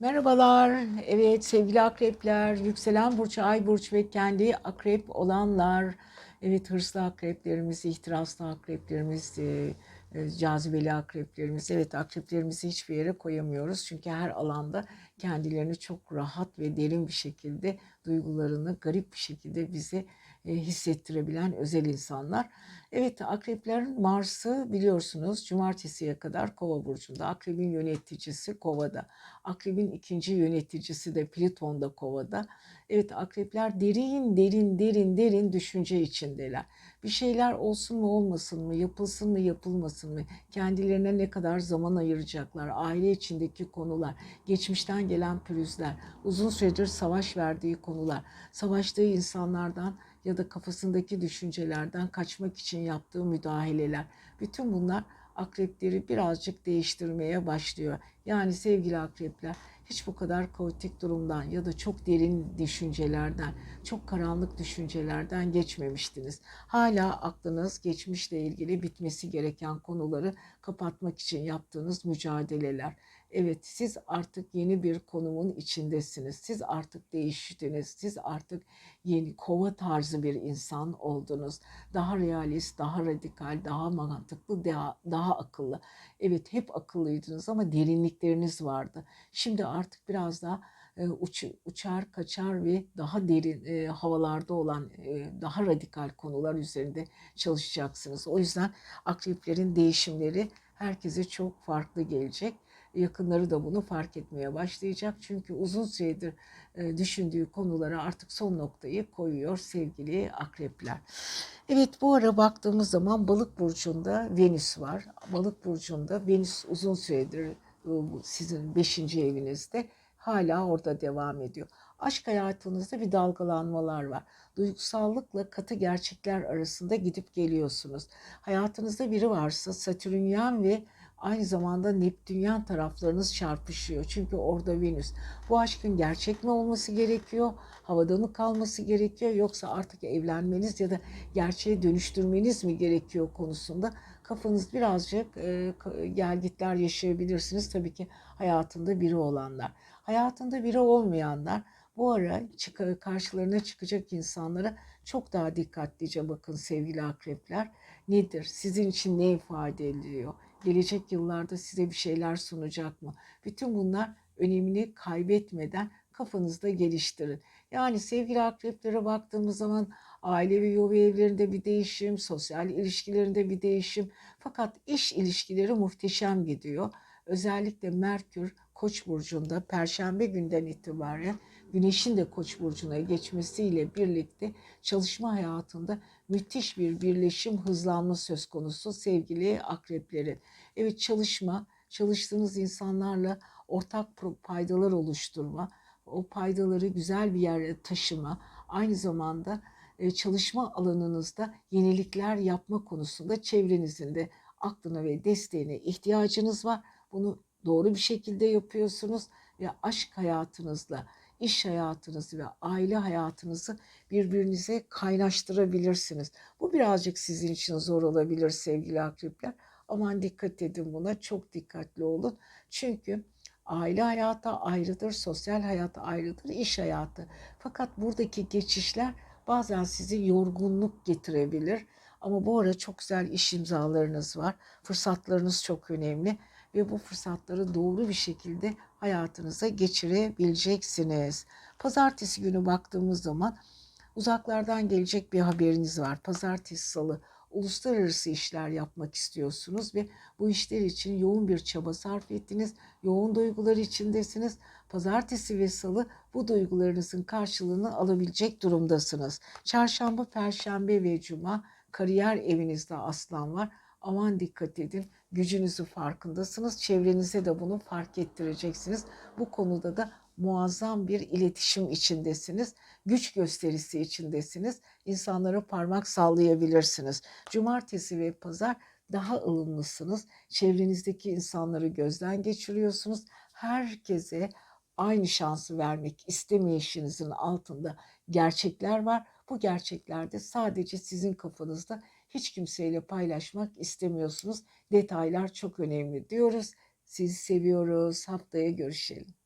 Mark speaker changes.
Speaker 1: Merhabalar. Evet sevgili akrepler, yükselen burç, ay burç ve kendi akrep olanlar. Evet hırslı akreplerimiz, ihtiraslı akreplerimiz, e, e, cazibeli akreplerimiz. Evet akreplerimizi hiçbir yere koyamıyoruz. Çünkü her alanda kendilerini çok rahat ve derin bir şekilde duygularını garip bir şekilde bize hissettirebilen özel insanlar. Evet akrepler Mars'ı biliyorsunuz cumartesiye kadar kova burcunda. Akrebin yöneticisi kovada. Akrebin ikinci yöneticisi de Plüton'da kovada. Evet akrepler derin derin derin derin düşünce içindeler. Bir şeyler olsun mu olmasın mı, yapılsın mı yapılmasın mı, kendilerine ne kadar zaman ayıracaklar, aile içindeki konular, geçmişten gelen pürüzler, uzun süredir savaş verdiği konular, savaştığı insanlardan ya da kafasındaki düşüncelerden kaçmak için yaptığı müdahaleler. Bütün bunlar akrepleri birazcık değiştirmeye başlıyor. Yani sevgili akrepler hiç bu kadar kaotik durumdan ya da çok derin düşüncelerden, çok karanlık düşüncelerden geçmemiştiniz. Hala aklınız geçmişle ilgili bitmesi gereken konuları kapatmak için yaptığınız mücadeleler. Evet siz artık yeni bir konumun içindesiniz. Siz artık değiştiniz. Siz artık yeni kova tarzı bir insan oldunuz. Daha realist, daha radikal, daha mantıklı, daha, daha akıllı. Evet hep akıllıydınız ama derinlikleriniz vardı. Şimdi artık biraz daha uç, uçar, kaçar ve daha derin e, havalarda olan e, daha radikal konular üzerinde çalışacaksınız. O yüzden akreplerin değişimleri herkese çok farklı gelecek yakınları da bunu fark etmeye başlayacak. Çünkü uzun süredir e, düşündüğü konulara artık son noktayı koyuyor sevgili akrepler. Evet bu ara baktığımız zaman balık burcunda Venüs var. Balık burcunda Venüs uzun süredir e, sizin 5. evinizde hala orada devam ediyor. Aşk hayatınızda bir dalgalanmalar var. Duygusallıkla katı gerçekler arasında gidip geliyorsunuz. Hayatınızda biri varsa Satürnyen ve aynı zamanda Neptünyen taraflarınız çarpışıyor. Çünkü orada Venüs. Bu aşkın gerçek mi olması gerekiyor? Havada mı kalması gerekiyor? Yoksa artık evlenmeniz ya da gerçeğe dönüştürmeniz mi gerekiyor konusunda kafanız birazcık e, gelgitler yaşayabilirsiniz. Tabii ki hayatında biri olanlar. Hayatında biri olmayanlar bu ara çık karşılarına çıkacak insanlara çok daha dikkatlice bakın sevgili akrepler. Nedir? Sizin için ne ifade ediyor? gelecek yıllarda size bir şeyler sunacak mı? Bütün bunlar önemini kaybetmeden kafanızda geliştirin. Yani sevgili akreplere baktığımız zaman aile ve yuva evlerinde bir değişim, sosyal ilişkilerinde bir değişim. Fakat iş ilişkileri muhteşem gidiyor. Özellikle Merkür Koç burcunda perşembe günden itibaren Güneşin de Koç burcuna geçmesiyle birlikte çalışma hayatında müthiş bir birleşim, hızlanma söz konusu sevgili akreplerin. Evet çalışma, çalıştığınız insanlarla ortak paydalar oluşturma, o paydaları güzel bir yere taşıma, aynı zamanda e, çalışma alanınızda yenilikler yapma konusunda çevrenizin de aklına ve desteğine ihtiyacınız var. Bunu doğru bir şekilde yapıyorsunuz ve aşk hayatınızla iş hayatınızı ve aile hayatınızı birbirinize kaynaştırabilirsiniz. Bu birazcık sizin için zor olabilir sevgili akrepler. Aman dikkat edin buna çok dikkatli olun. Çünkü aile hayatı ayrıdır, sosyal hayat ayrıdır, iş hayatı. Fakat buradaki geçişler bazen sizi yorgunluk getirebilir. Ama bu ara çok güzel iş imzalarınız var. Fırsatlarınız çok önemli ve bu fırsatları doğru bir şekilde hayatınıza geçirebileceksiniz. Pazartesi günü baktığımız zaman uzaklardan gelecek bir haberiniz var. Pazartesi, salı uluslararası işler yapmak istiyorsunuz ve bu işler için yoğun bir çaba sarf ettiniz. Yoğun duygular içindesiniz. Pazartesi ve salı bu duygularınızın karşılığını alabilecek durumdasınız. Çarşamba, perşembe ve cuma kariyer evinizde aslan var. Aman dikkat edin. Gücünüzü farkındasınız. Çevrenize de bunu fark ettireceksiniz. Bu konuda da muazzam bir iletişim içindesiniz. Güç gösterisi içindesiniz. İnsanlara parmak sallayabilirsiniz. Cumartesi ve pazar daha ılımlısınız. Çevrenizdeki insanları gözden geçiriyorsunuz. Herkese aynı şansı vermek istemeyişinizin altında gerçekler var. Bu gerçeklerde sadece sizin kafanızda hiç kimseyle paylaşmak istemiyorsunuz. Detaylar çok önemli diyoruz. Sizi seviyoruz. Haftaya görüşelim.